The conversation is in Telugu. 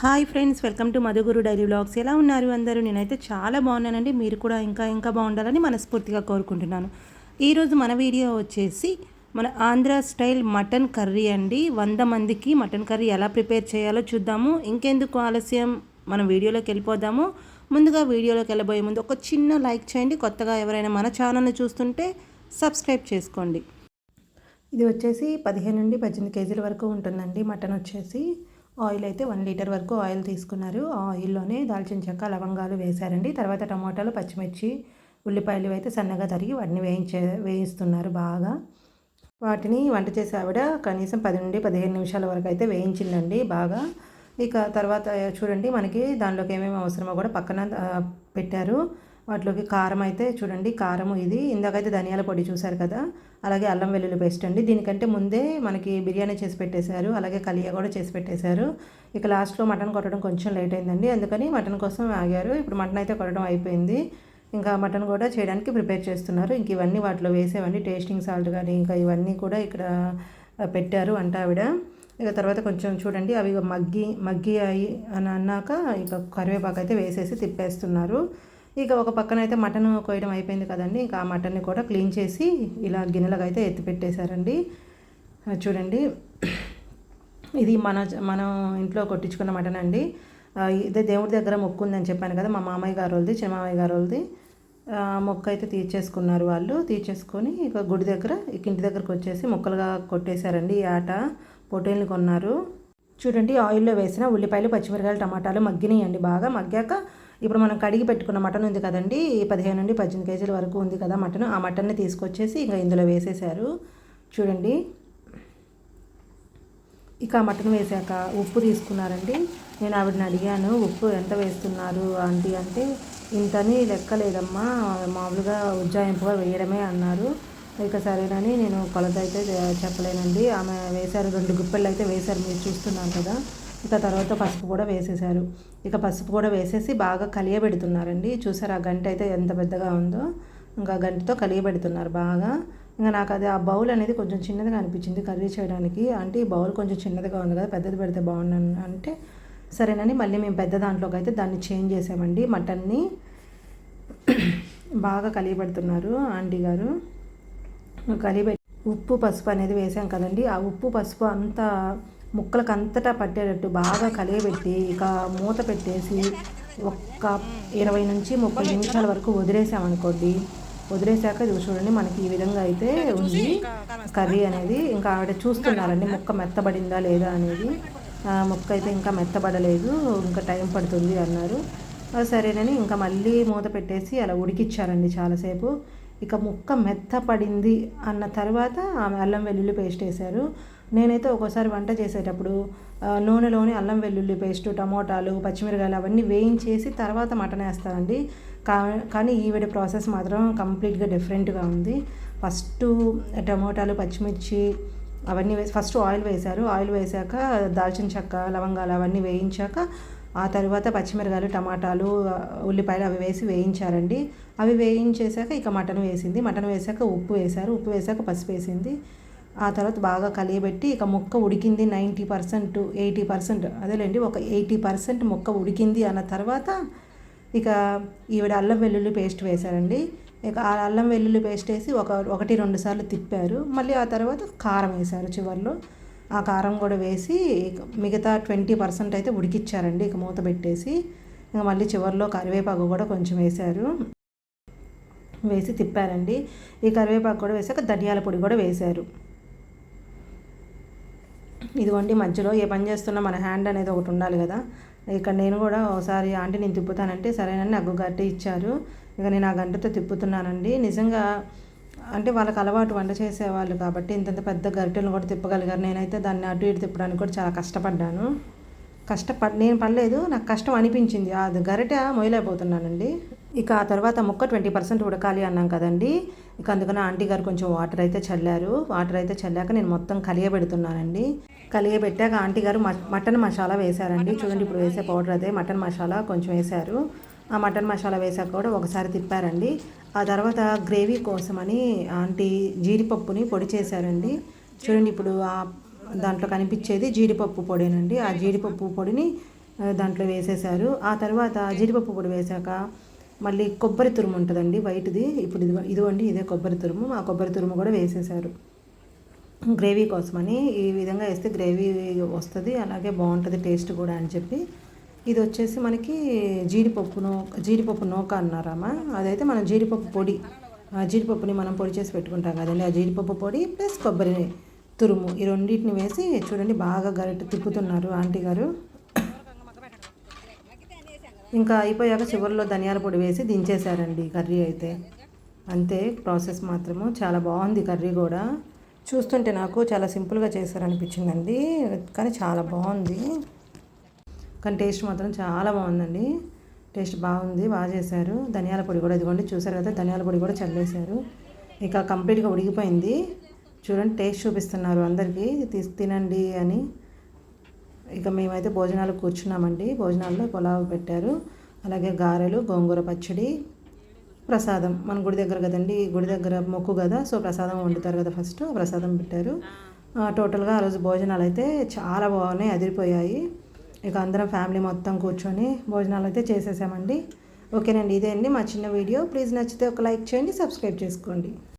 Hi friends welcome to Madhuguru daily vlogs ఎలా ఉన్నారు అందరూ? నేనైతే చాలా బాగున్నానండి. మీరు కూడా ఇంకా ఇంకా బాగుండాలని మనస్ఫూర్తిగా కోరుకుంటున్నాను. ఈరోజు మన వీడియో వచ్చేసి మన ఆంధ్ర స్టైల్ మటన్ కర్రీ అండి. వంద మందికి మటన్ కర్రీ ఎలా ప్రిపేర్ చేయాలో చూద్దాము. ఇంకెందుకు ఆలస్యం? మనం వీడియోలోకి వెళ్ళిపోదాము. ముందుగా వీడియోలోకి వెళ్ళబోయే ముందు ఒక చిన్న లైక్ చేయండి. కొత్తగా ఎవరైనా మన ఛానల్ని చూస్తుంటే సబ్స్క్రైబ్ చేసుకోండి. ఇది వచ్చేసి పదిహేను నుండి పద్దెనిమిది కేజీల వరకు ఉంటుందండి మటన్ వచ్చేసి. ఆయిల్ అయితే వన్ లీటర్ వరకు ఆయిల్ తీసుకున్నారు. ఆ ఆయిల్లోనే దాల్చిన చెక్క లవంగాలు వేశారండి. తర్వాత టమాటాలు పచ్చిమిర్చి ఉల్లిపాయలు అయితే సన్నగా తరిగి వాటిని వేయించే వేయిస్తున్నారు బాగా. వాటిని వంట చేసే ఆవిడ కనీసం పది నుండి పదిహేను నిమిషాల వరకు అయితే వేయించిందండి బాగా. ఇక తర్వాత చూడండి మనకి దానిలోకి ఏమేమి అవసరమో కూడా పక్కన పెట్టారు. వాటిలోకి కారం అయితే చూడండి కారం ఇది. ఇందాకైతే ధనియాల పొడి చూశారు కదా అలాగే అల్లం వెల్లుల్లి పేస్ట్ అండి. దీనికంటే ముందే మనకి బిర్యానీ చేసి పెట్టేశారు అలాగే కలియా కూడా చేసి పెట్టేశారు. ఇక లాస్ట్లో మటన్ కొట్టడం కొంచెం లేట్ అయిందండి అందుకని మటన్ కోసం ఆగారు. ఇప్పుడు మటన్ అయితే కొట్టడం అయిపోయింది. ఇంకా మటన్ కూడా చేయడానికి ప్రిపేర్ చేస్తున్నారు. ఇంక ఇవన్నీ వాటిలో వేసేవన్నీ టేస్టింగ్ సాల్ట్ కానీ ఇంకా ఇవన్నీ కూడా ఇక్కడ పెట్టారు అంట ఆవిడ. ఇక తర్వాత కొంచెం చూడండి అవి మగ్గి మగ్గి అయి అని అన్నాక ఇక కరివేపాకు అయితే వేసేసి తిప్పేస్తున్నారు. ఇక ఒక పక్కన అయితే మటన్ కోయడం అయిపోయింది కదండి. ఇంకా ఆ మటన్ని కూడా క్లీన్ చేసి ఇలా గిన్నెలకు అయితే ఎత్తి పెట్టేశారండి. చూడండి. ఇది మన మనం ఇంట్లో కొట్టించుకున్న మటన్ అండి. ఇదే దేవుడి దగ్గర మొక్కు ఉందని చెప్పాను కదా మా మామయ్య గారు వాళ్ళది చిన్న మామయ్య గారు వాళ్ళది మొక్క అయితే తీర్చేసుకున్నారు వాళ్ళు. తీర్చేసుకొని ఇక గుడి దగ్గర ఇక ఇంటి దగ్గరకు వచ్చేసి ముక్కలుగా కొట్టేశారండి ఈ ఆట. పొటేల్ని కొన్నారు. చూడండి ఆయిల్లో వేసిన ఉల్లిపాయలు పచ్చిమిరకాయలు టమాటాలు మగ్గినాయండి బాగా. మగ్గాక ఇప్పుడు మనం కడిగి పెట్టుకున్న మటన్ ఉంది కదండి పదిహేను నుండి పద్దెనిమిది కేజీల వరకు ఉంది కదా మటన్. ఆ మటన్ని తీసుకొచ్చేసి ఇంకా ఇందులో వేసేసారు చూడండి. ఇక ఆ మటన్ వేసాక ఉప్పు తీసుకున్నారండి. నేను ఆవిడని అడిగాను ఉప్పు ఎంత వేస్తున్నారు ఆంటీ? అంటే ఇంతని లెక్క లేదమ్మా మామూలుగా ఉజ్జాయింపుగా వేయడమే అన్నారు. ఇక సరేనని నేను కొలత అయితే చెప్పలేనండి. ఆమె వేశారు రెండు గుప్పెళ్ళు అయితే వేశారు మీరు చూస్తున్నాను కదా. ఇక తర్వాత పసుపు కూడా వేసేసారు ఇక పసుపు కూడా వేసేసి బాగా కలియబెడుతున్నారండి. చూసారు ఆ గంట అయితే ఎంత పెద్దగా ఉందో. ఇంకా గంటతో కలియబెడుతున్నారు బాగా. ఇంకా నాకు అది ఆ బౌల్ అనేది కొంచెం చిన్నదిగా అనిపించింది కర్రీ చేయడానికి. అంటే ఈ బౌల్ కొంచెం చిన్నదిగా ఉంది కదా పెద్దది పెడితే బాగుండను అంటే సరేనని మళ్ళీ మేము పెద్ద దాంట్లోకి అయితే దాన్ని చేంజ్ చేసామండి. మటన్ని బాగా కలియబెడుతున్నారు ఆంటీ గారు. కలిపెట్టి ఉప్పు పసుపు అనేది వేసాం కదండి. ఆ ఉప్పు పసుపు అంతా ముక్కలకు అంతటా పట్టేటట్టు బాగా కలియబెట్టి ఇక మూత పెట్టేసి ఒక్క ఇరవై నుంచి ముప్పై నిమిషాల వరకు వదిలేసామనుకోండి వదిలేసాక ఇది చూడండి మనకి ఈ విధంగా అయితే ఉంది. కర్రీ అనేది ఇంకా ఆవిడ చూస్తున్నారండి ముక్క మెత్తబడిందా లేదా అనేది. ముక్క అయితే ఇంకా మెత్తబడలేదు ఇంకా టైం పడుతుంది అన్నారు. సరేనని ఇంకా మళ్ళీ మూత పెట్టేసి అలా ఉడికిచ్చారండి చాలాసేపు. ఇక ముక్క మెత్తపడింది అన్న తర్వాత ఆమె అల్లం వెల్లుల్లి పేస్ట్ వేశారు. నేనైతే ఒక్కోసారి వంట చేసేటప్పుడు నూనెలోని అల్లం వెల్లుల్లి పేస్ట్ టమోటాలు పచ్చిమిరకాయలు అవన్నీ వేయించేసి తర్వాత మటన్ వేస్తానండి. కా కానీ ఈవిడ ప్రాసెస్ మాత్రం కంప్లీట్గా డిఫరెంట్గా ఉంది. ఫస్ట్ టమోటాలు పచ్చిమిర్చి అవన్నీ వేసి ఫస్ట్ ఆయిల్ వేశారు. ఆయిల్ వేశాక దాల్చిన చెక్క లవంగాలు అవన్నీ వేయించాక ఆ తర్వాత పచ్చిమిరకాయలు టమాటాలు ఉల్లిపాయలు అవి వేసి వేయించారండి. అవి వేయించేశాక ఇక మటన్ వేసింది. మటన్ వేసాక ఉప్పు వేశారు. ఉప్పు వేసాక పసుపు వేసింది. ఆ తర్వాత బాగా కలియబెట్టి ఇక ముక్క ఉడికింది నైంటీ పర్సెంట్ ఎయిటీ పర్సెంట్ అదేలేండి ఒక ఎయిటీ పర్సెంట్ ముక్క ఉడికింది అన్న తర్వాత ఇక ఈవిడ అల్లం వెల్లుల్లి పేస్ట్ వేశారండి. ఇక ఆ అల్లం వెల్లుల్లి పేస్ట్ వేసి ఒక ఒకటి రెండు సార్లు తిప్పారు. మళ్ళీ ఆ తర్వాత కారం వేశారు చివర్లో. ఆ కారం కూడా వేసి మిగతా ట్వంటీ పర్సెంట్ అయితే ఉడికిచ్చారండి ఇక మూత పెట్టేసి. ఇంకా మళ్ళీ చివర్లో కరివేపాకు కూడా కొంచెం వేశారు. వేసి తిప్పారండి. ఈ కరివేపాకు కూడా వేసాక ధనియాల పొడి కూడా వేశారు. ఇదిగోండి మధ్యలో ఏ పని చేస్తున్నా మన హ్యాండ్ అనేది ఒకటి ఉండాలి కదా. ఇక్కడ నేను కూడా ఒకసారి ఆంటీ నేను తిప్పుతానంటే సరేనని నాకు గట్టి ఇచ్చారు. ఇక నేను ఆ గంటతో తిప్పుతున్నానండి. నిజంగా అంటే వాళ్ళకి అలవాటు వంట చేసేవాళ్ళు కాబట్టి ఇంతంత పెద్ద గరిటెలను కూడా తిప్పగలిగారు. నేనైతే దాన్ని అటు ఇటు తిప్పడానికి కూడా చాలా కష్టపడ్డాను. కష్టపడ్ నేను పడలేదు. నాకు కష్టం అనిపించింది. అది గరిటె మొయలేకపోతున్నానండి ఇక ఆ తర్వాత ముక్క ట్వంటీ పర్సెంట్ ఉడకాలి అన్నాం కదండి. ఇక అందుకని ఆంటీ గారు కొంచెం వాటర్ అయితే చల్లారు. వాటర్ అయితే చల్లాక నేను మొత్తం కలియబెడుతున్నానండి. కలియబెట్టాక ఆంటీ గారు మటన్ మసాలా వేశారండి. చూడండి ఇప్పుడు వేసే పౌడర్ అదే. మటన్ మసాలా కొంచెం వేశారు. ఆ మటన్ మసాలా వేసాక కూడా ఒకసారి తిప్పారండి. ఆ తర్వాత గ్రేవీ కోసమని ఆంటీ జీడిపప్పుని పొడి చేశారండి. చూడండి ఇప్పుడు ఆ దాంట్లో కనిపించేది జీడిపప్పు పొడినండి. ఆ జీడిపప్పు పొడిని దాంట్లో వేసేసారు ఆ తర్వాత జీడిపప్పు పొడి వేశాక మళ్ళీ కొబ్బరి తురుము ఉంటుందండి వైట్ది. ఇప్పుడు ఇది ఇదిగోండి ఇదే కొబ్బరి తురుము. ఆ కొబ్బరి తురుము కూడా వేసేసారు గ్రేవీ కోసమని ఈ విధంగా వేస్తే గ్రేవీ వస్తుంది అలాగే బాగుంటుంది టేస్ట్ కూడా అని చెప్పి ఇది వచ్చేసి మనకి జీడిపప్పు నూ జీడిపప్పు నూక అన్నారమ్మా అదైతే మనం జీడిపప్పు పొడి ఆ జీడిపప్పుని మనం పొడి చేసి పెట్టుకుంటాం కదండి. ఆ జీడిపప్పు పొడి ప్లస్ కొబ్బరి తురుము ఈ రెండింటిని వేసి చూడండి బాగా గరిట తిప్పుతున్నారు ఆంటీ గారు. ఇంకా అయిపోయాక చివరిలో ధనియాల పొడి వేసి దించేశారండి కర్రీ అయితే. అంతే ప్రాసెస్ మాత్రము. చాలా బాగుంది కర్రీ కూడా. చూస్తుంటే నాకు చాలా సింపుల్గా చేశారనిపించిందండి. కానీ చాలా బాగుంది. కానీ టేస్ట్ మాత్రం చాలా బాగుందండి. టేస్ట్ బాగుంది బాగా చేశారు. ధనియాల పొడి కూడా ఇదిగోండి చూసారు కదా ధనియాల పొడి కూడా చల్లేశారు. ఇక కంప్లీట్గా ఉడికిపోయింది. చూడండి టేస్ట్ చూపిస్తున్నారు అందరికీ. తీసి తినండి అని. ఇక మేమైతే భోజనాలు కూర్చున్నామండి. భోజనాల్లో పులావ్ పెట్టారు. అలాగే గారెలు గోంగూర పచ్చడి ప్రసాదం. మన గుడి దగ్గర కదండి గుడి దగ్గర మొక్కు కదా సో ప్రసాదం వండుతారు కదా ఫస్ట్ ప్రసాదం పెట్టారు. టోటల్గా ఆ రోజు భోజనాలు అయితే చాలా బాగున్నాయి అదిరిపోయాయి. ఇక అందరం ఫ్యామిలీ మొత్తం కూర్చొని భోజనాలు అయితే చేసేసామండి. ఓకేనండి ఇదే అండి మా చిన్న వీడియో. ప్లీజ్ నచ్చితే ఒక లైక్ చేయండి సబ్స్క్రైబ్ చేసుకోండి.